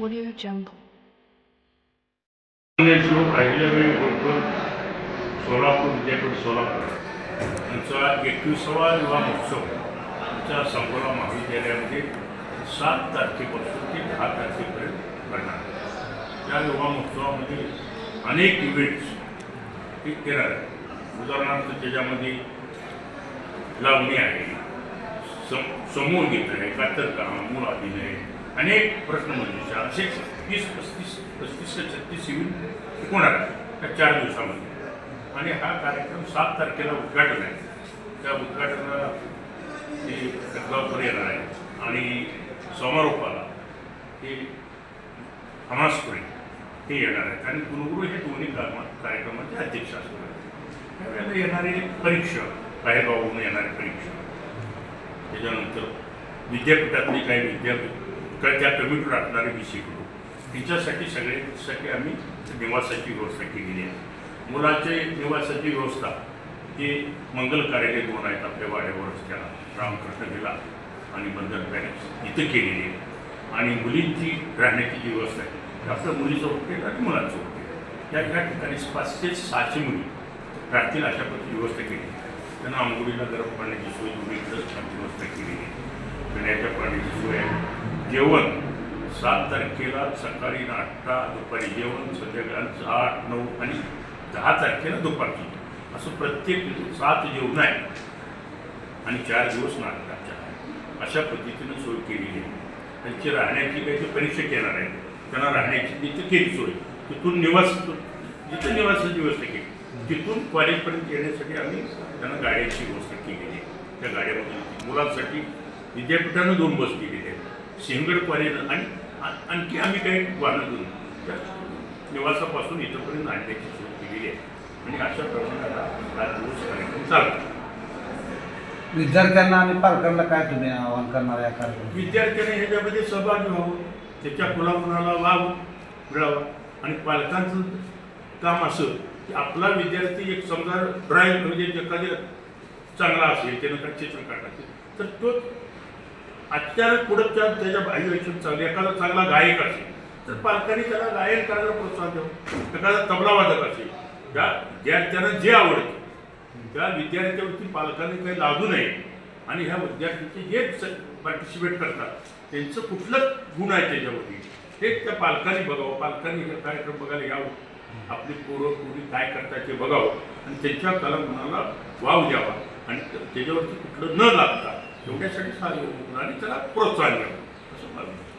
Audio Jungle. पुण्यश्लोक अहिल्याबाई होळकर सोलापूर विद्यापीठ सोलापूर आमचा एकविसावा युवा महोत्सव आमच्या संकोला महाविद्यालयामध्ये सात तारखेपासून ते दहा तारखेपर्यंत भरणार त्या विवाह महोत्सवामध्ये अनेक इव्हेंट्स हे केणार आहेत उदाहरणार्थ त्याच्यामध्ये लावणी आहे सम समूह गीत आहे कातरकाम मूळ अभिनय अनेक प्रश्नमंजुषा म्हणजे असे तीस पस्तीस पस्तीस ते छत्तीस इव्हेंट होणार आहे त्या चार दिवसामध्ये. आणि हा कार्यक्रम सात तारखेला उद्घाटन आहे. त्या उद्घाटनाला ते कदगावकर येणार आहे आणि समारोपाला हे हमासपुरे हे येणार आहेत. आणि कुलगुरू हे दोन्ही कामा कार्यक्रमाचे अध्यक्ष असणार आहेत. त्यावेळेला येणारे परीक्षा बाहेरगावून येणारे परीक्षा. त्याच्यानंतर विद्यापीठातली काही विद्यापीठ त्या कमिटीवर असणारे मी शिकलो तिच्यासाठी सगळ्यांसाठी आम्ही निवासाची व्यवस्था केलेली आहे. मुलाचे निवासाची व्यवस्था ही मंगल कार्यालय दोन आहेत आपल्या वाड्यावरच त्याला रामकृष्ण गेला आणि बंधन पॅलेस इथं केलेली आहे. आणि मुलींची राहण्याची जी व्यवस्था आहे ती मुलीचं होते आणि मुलांचं होते या या ठिकाणी पाचशे सहाशे मुली राहतील अशा प्रकारची व्यवस्था केली आहे. त्यांना आंघोळीला गरम पाण्याची सोय दोन्ही इथंच व्यवस्था केलेली आहे. पिण्याच्या पाण्याची सोय आहे. जेवण सात तारखेला सकाळी नाश्ता दुपारी जेवण संध्याकाळी आठ नऊ आणि दहा तारखेला दुपारची. असं प्रत्येक सात जेवण आहे. आणि चार दिवस नाटकाच्या आहे. अशा पद्धतीनं सोय केलेली आहे. त्यांची राहण्याची काही जे परीक्षक येणार आहेत त्यांना राहण्याची तिथे केली सोय. तिथून निवास जिथं निवासाची व्यवस्था केली. तिथून कॉलेजपर्यंत येण्यासाठी आम्ही त्यांना गाड्यांची व्यवस्था केलेली आहे. त्या गाड्यामध्ये मुलांसाठी विद्यापीठानं दोन बस केलेली आहेत. सिंहगड कॉलेज आणि आणखी आम्ही काही वाहनं देऊन त्या निवासापासून इथंपर्यंत आणण्याची सोय केलेली आहे. आणि अशा प्रमाणे आता सात दिवस कार्यक्रम चालतो विद्यार्थ्यांना आणि पालकांना काय तुम्ही आवाहन करणार या कार्यक्रमात? विद्यार्थ्याने ह्याच्यामध्ये सहभागी व्हावं त्याच्या मुलामुलाला वाव मिळावा आणि पालकांचं काम असं की आपला विद्यार्थी एक समजा ड्रॉइंग म्हणजे एखाद्या चांगला असेल त्यानं काय चित्र काढायचे तर तो अचानक पुढं त्या त्याच्या भाई चांगलं एखादा चांगला गायक असेल तर पालकांनी त्याला गायन करायला प्रोत्साहन द्यावं एखादा तबलावादक असेल त्या विद्यार्थ्यांना जे आवडते त्या विद्यार्थ्यावरती पालकांनी काही लागू नये. आणि ह्या विद्यार्थ्यांचे जे पार्टिसिपेट करतात त्यांचं कुठलं गुण आहे त्याच्यावरती हे त्या पालकांनी बघावं. पालकांनी हे कार्यक्रम बघायला यावं. आपली पोरं पूर्वी काय करतात ते बघावं. आणि त्यांच्या कला वाव द्यावा. आणि त्याच्यावरती कुठलं न लागता एवढ्यासाठी साधं आणि त्याला प्रोत्साहन द्यावं.